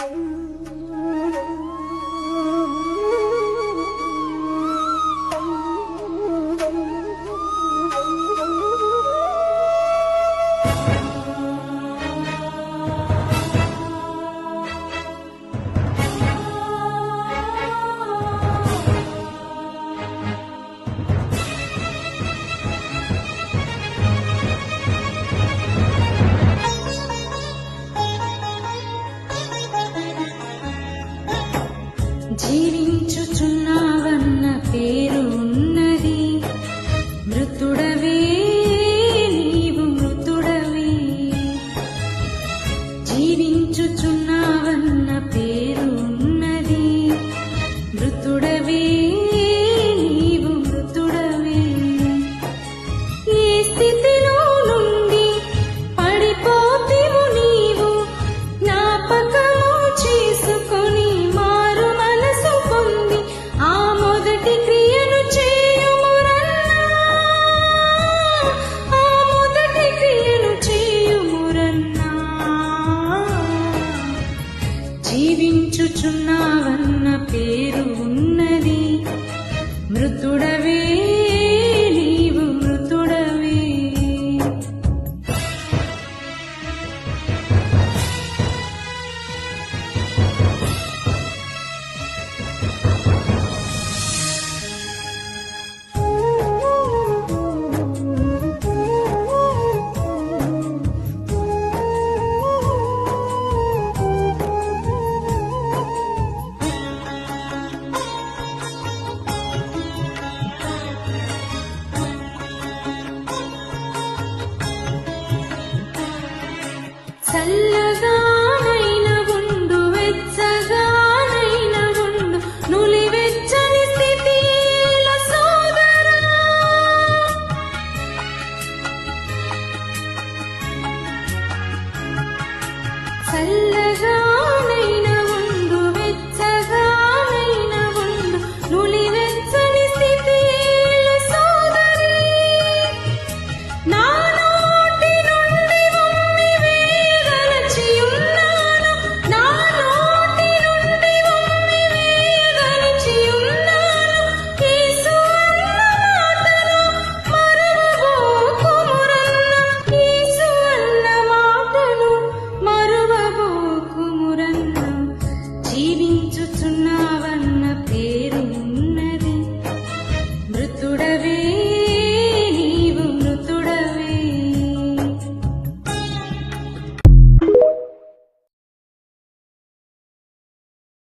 Oh. జీవించుచున్నావన్న జీవించుచున్నావన్న పేరు ఉన్న सल